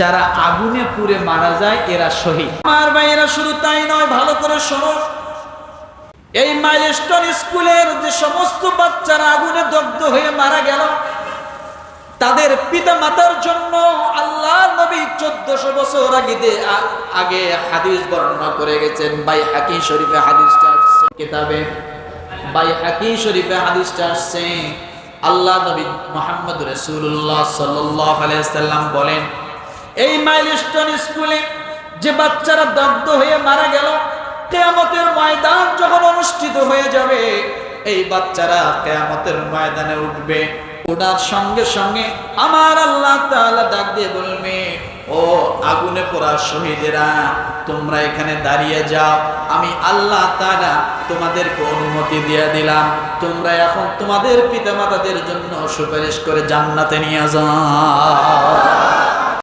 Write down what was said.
যারা আগুনে পুড়ে মারা যায়, এরা শহীদ। আমার ভাইয়েরা, শুধু তাই নয়, ভালো করে শোনো। এই মাইলস্টোন স্কুলের যে সমস্ত বাচ্চারা আগুনে দগ্ধ হয়ে মারা গেল, তাদের পিতা মাতার জন্য আল্লাহ নবী চোদ্দশো বছর আগে আগে হাদিস বর্ণনা করে গেছেন বাই হাকি শরীফে হাদিসটা আসছে কিতাবে। বাই হাকি শরীফে হাদিসটা আসছে, আল্লাহ নবী মোহাম্মদ রসুল্লাহ সাল্লাম বলেন এই মাইলস্টোন স্কুলে যে বাচ্চারা দগ্ধ হয়ে মারা গেল, কেয়ামতের ময়দান যখন অনুষ্ঠিত হয়ে যাবে, এই বাচ্চারা কেয়ামতের ময়দানে উঠবে। ওটার সঙ্গে সঙ্গে আমার আল্লাহ তাআলা ডাক দিয়ে বলবে, ও আগুনে পোড়া শহীদেরা, তোমরা এখানে দাঁড়িয়ে যাও। আমি আল্লাহ তাআলা তোমাদেরকে অনুমতি দিয়ে দিলাম। তোমরা এখন তোমাদের পিতামাতাদের জন্য সুপারিশ করে জান্নাতে নিয়ে যাও।